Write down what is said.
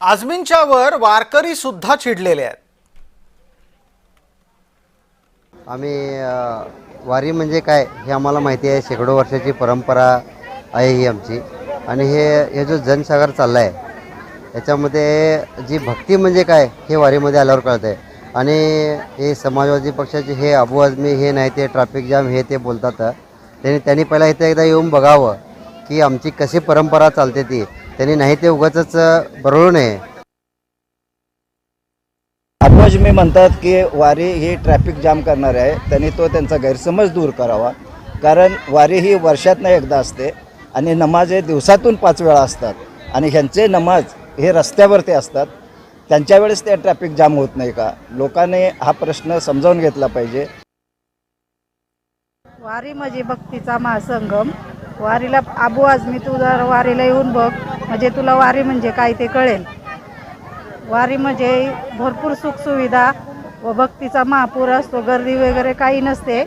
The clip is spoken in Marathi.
आजमींच्यावर वारकरी सुद्धा चिडलेले आहेत. आम्ही वारी म्हणजे काय हे आम्हाला माहिती आहे. शेकडो वर्षाची परंपरा आहे ही आमची. आणि हे हे जो जनसागर चालला आहे याच्यामध्ये जी भक्ती म्हणजे काय हे वारीमध्ये आल्यावर कळतं आहे आणि हे समाजवादी पक्षाचे हे अबू आजमी हे नाही ते ट्रॅफिक जाम हे ते बोलतात. त्यांनी त्यांनी पहिला इथं एकदा येऊन बघावं की आमची कशी परंपरा चालते ती. त्यांनी नाही ते उगाच बरळू नये. अब्बाज मी म्हणतात की वारी ही ट्रॅफिक जाम करणार आहे. त्यांनी तो त्यांचा गैरसमज दूर करावा. कारण वारी ही वर्षातनं एकदा असते आणि नमाज हे दिवसातून पाच वेळा असतात. आणि ह्यांचे नमाज हे रस्त्यावरती असतात. त्यांच्या वेळेस ते ट्रॅफिक जाम होत नाही का? लोकांनी हा प्रश्न समजावून घेतला पाहिजे. वारी म्हणजे भक्तीचा महासंगम. वारीला आबू आजमी तू जर वारीला येऊन बघ. म्हणजे तुला वारी म्हणजे काय ते कळेल. वारी म्हणजे भरपूर सुखसुविधा व भक्तीचा महापूर असतो. गर्दी वगैरे काही नसते.